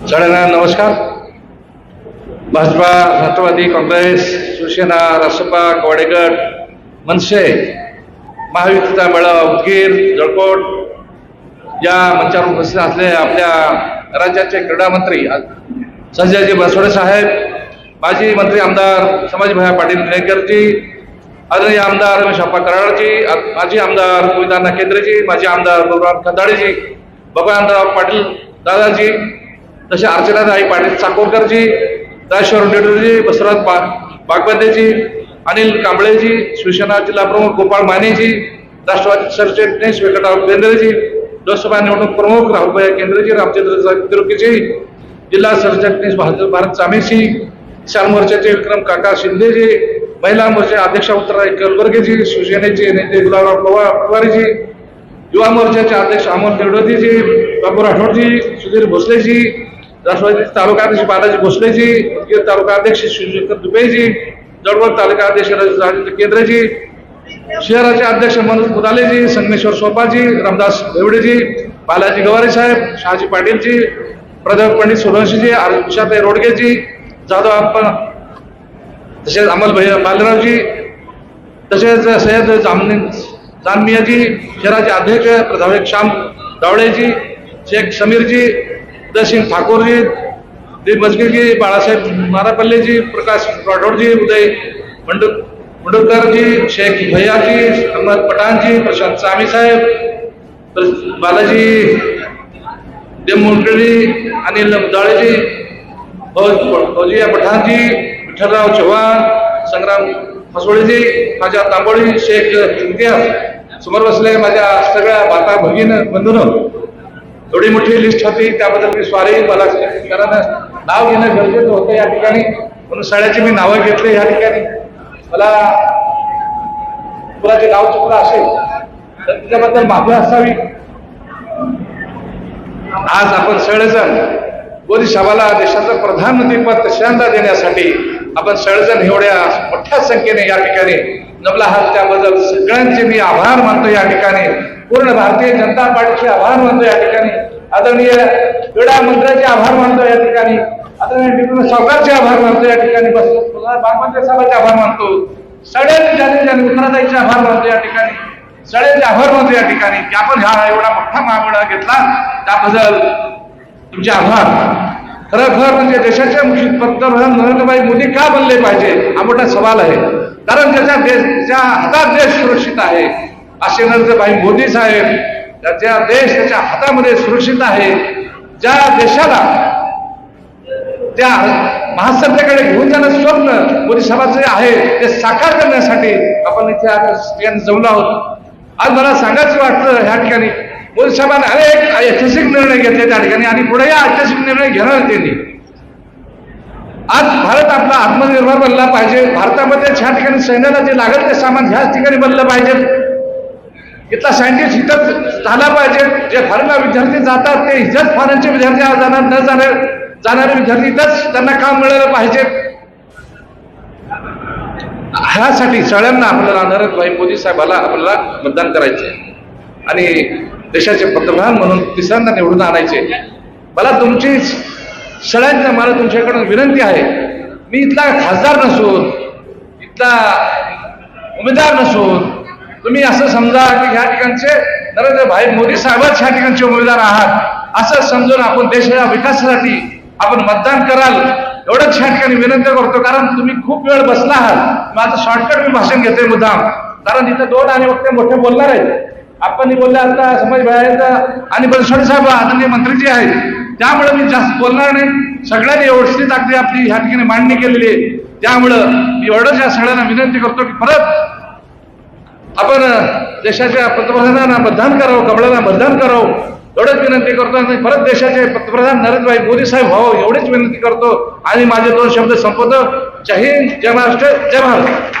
सगळ्यांना नमस्कार. भाजपा राष्ट्रवादी काँग्रेस शिवसेना रासपा कवाडेगड मनसे महायुतीचा मेळा उदगीर जळकोट या मंचावर उपस्थित असलेले आपल्या राज्याचे क्रीडा मंत्री संजयजी बसवडे साहेब माजी मंत्री आमदार समाजभाई पाटील निलंगेकरजी आदरणीय आमदार रमेश अप्पा कराडजी माजी आमदार गोविंदा केंद्रेजी माजी आमदार बलराम खंदाडेजी भगवानराव पाटील दादाजी तसे अर्चनाताई पाटील चाकोरकरजी राजेश्वर डेडूजी बसवराज बा बागवंदेजी अनिल कांबळेजी शिवसेना जिल्हा प्रमुख गोपाळ मानेजी राष्ट्रवादी सरचिटणीस व्यंकटराव केंद्रेजी लोकसभा निवडणूक प्रमुख राहुलभाई केंद्रेजी रामचंद्र तिरुकेजी जिल्हा सरचिटणीस भारत भारत चामेसी किसान मोर्चाचे विक्रम काका शिंदेजी महिला मोर्चा अध्यक्ष उत्तराई कलबर्गेजी शिवसेनेचे नेते गुलाबराव पवार पवारजी युवा मोर्चाचे अध्यक्ष अमोल देवडोदीजी बाबू राठोडजी सुधीर भोसलेजी राष्ट्रवादी तालुका अध्यक्ष बालाजी भोसलेजी उदगीर तालुका अध्यक्ष शिवशंकर दुबेजी जळगाव तालुका अध्यक्ष राजेंद्र केंद्रेजी शहराचे अध्यक्ष मनोज मुदालेजी संगमेश्वर सोपाजी रामदास देवडेजी बालाजी गवारे साहेब शहाजी पाटीलजी प्रदीप पंडित सोलंशीजी उषाताई रोडगेजी जाधव आपण तसेच अमल भैया बालरावजी तसेच सय्यद जामनी जानमियाजी शहराचे अध्यक्ष प्रधान श्याम दावडेजी शेख समीरजी उदयसिंग ठाकोरजी दीप मजगीरजी बाळासाहेब मारापल्लेजी प्रकाश राठोडजी उदय मंड मुंडकरजी शेख भैयाजी अहमद पठाणजी प्रशांत सामी साहेब प्र- बालाजी देवमुंडळी अनिल मुदाळेजी फौजिया पठाणजी विठ्ठलराव चव्हाण संग्राम फसोळेजी माझ्या तांबोळी शेख इम्तियाज समोर बसले माझ्या सगळ्या माता भगिन बंधून. एवढी मोठी लिस्ट होती त्याबद्दल मी स्वारही मला कारण नाव घेणं गरजेचं होतं या ठिकाणी. म्हणून सगळ्याची मी नावं घेतली या ठिकाणी. मला कुणाचे नाव चुकलं असेल तर तिच्याबद्दल माफी असावी. आज आपण सगळेजण मोदी देशाचं प्रधानमंत्रीपद तिसऱ्यांदा देण्यासाठी आपण सगळेजण एवढ्या मोठ्या संख्येने या ठिकाणी जमला हात त्याबद्दल सगळ्यांचे मी आभार मानतो या ठिकाणी. पूर्ण भारतीय जनता पार्टीचे आभार मानतो या ठिकाणी. आदरणीय क्रीडा मंत्र्याचे आभार मानतो या ठिकाणी. आदरणीय डिप्लोमा सावकारचे आभार मानतो या ठिकाणी. बस बागवंते साहेबांचे आभार मानतो. सगळ्यांचे ज्याने ज्याने आभार मानतो या ठिकाणी. सगळ्यांचे आभार मानतो या ठिकाणी. की आपण हा एवढा मोठा महामेळा घेतला. त्याबद्दल तुमचे आभार. खरोखर म्हणजे देशाच्या मुख्य पंतप्रधान नरेंद्रभाई मोदी का बनले पाहिजे हा मोठा सवाल आहे. कारण ज्याच्या देश ज्या हातात देश सुरक्षित आहे असे नरेंद्रभाई मोदी साहेब ज्या देश त्याच्या हातामध्ये सुरक्षित आहे ज्या देशाला त्या महासत्तेकडे घेऊन जाणं स्वप्न मोदी साहेबांचे आहे ते साकार करण्यासाठी आपण इथे आज जमलो आहोत. आज मला सांगायचं वाटतं ह्या ठिकाणी मोदी अनेक ऐतिहासिक निर्णय घेतले त्या ठिकाणी आणि पुढे ऐतिहासिक निर्णय घेणार त्यांनी. आज भारत आपला आत्मनिर्भर बनला पाहिजे. भारतामध्ये ह्या ठिकाणी सैन्याला जे लागत ते सामान ह्याच ठिकाणी बनलं पाहिजे. इथला सायंटिस्ट इथंच झाला पाहिजे. जे फॉरेनला विद्यार्थी जातात ते इथंच फॉरेनचे विद्यार्थी आज जाणार न जाणार जाणारे विद्यार्थी इथंच त्यांना काम मिळालं पाहिजे. ह्यासाठी सगळ्यांना आपल्याला नरेंद्रभाई मोदी साहेबाला आपल्याला मतदान करायचे आणि देशाचे पंतप्रधान म्हणून तिसऱ्यांदा निवडून आणायचे. मला तुमची सगळ्यांना मला तुमच्याकडून विनंती आहे. मी इथला खासदार नसून इथला उमेदवार नसून तुम्ही असं समजा की ह्या ठिकाणचे नरेंद्रभाई मोदी साहेबच ह्या ठिकाणचे उमेदवार आहात. असं समजून आपण देशाच्या विकासासाठी आपण मतदान कराल. एवढंच ह्या ठिकाणी विनंती करतो कारण तुम्ही खूप वेळ बसला आहात. माझं शॉर्टकट मी भाषण घेतोय मुद्दाम. कारण इथं दोन आणि वक्ते मोठे बोलणार आहेत. आपण बोलले आता समाज बाहेरचा आणि बनसोडे साहेब आदरणीय मंत्रीजी आहेत. त्यामुळे मी जास्त बोलणार नाही. सगळ्यांनी व्यवस्थित अगदी आपली ह्या ठिकाणी मांडणी केलेली आहे. त्यामुळं मी एवढंच या सगळ्यांना विनंती करतो की परत आपण देशाच्या पंतप्रधानांना मतदान करावं कमळाला मतदान करावं एवढंच विनंती करतो. आणि परत देशाचे पंतप्रधान नरेंद्रभाई मोदी साहेब व्हावं एवढीच विनंती करतो. आणि माझे दोन शब्द संपवतो. जय हिंद जय महाराष्ट्र जय भारत.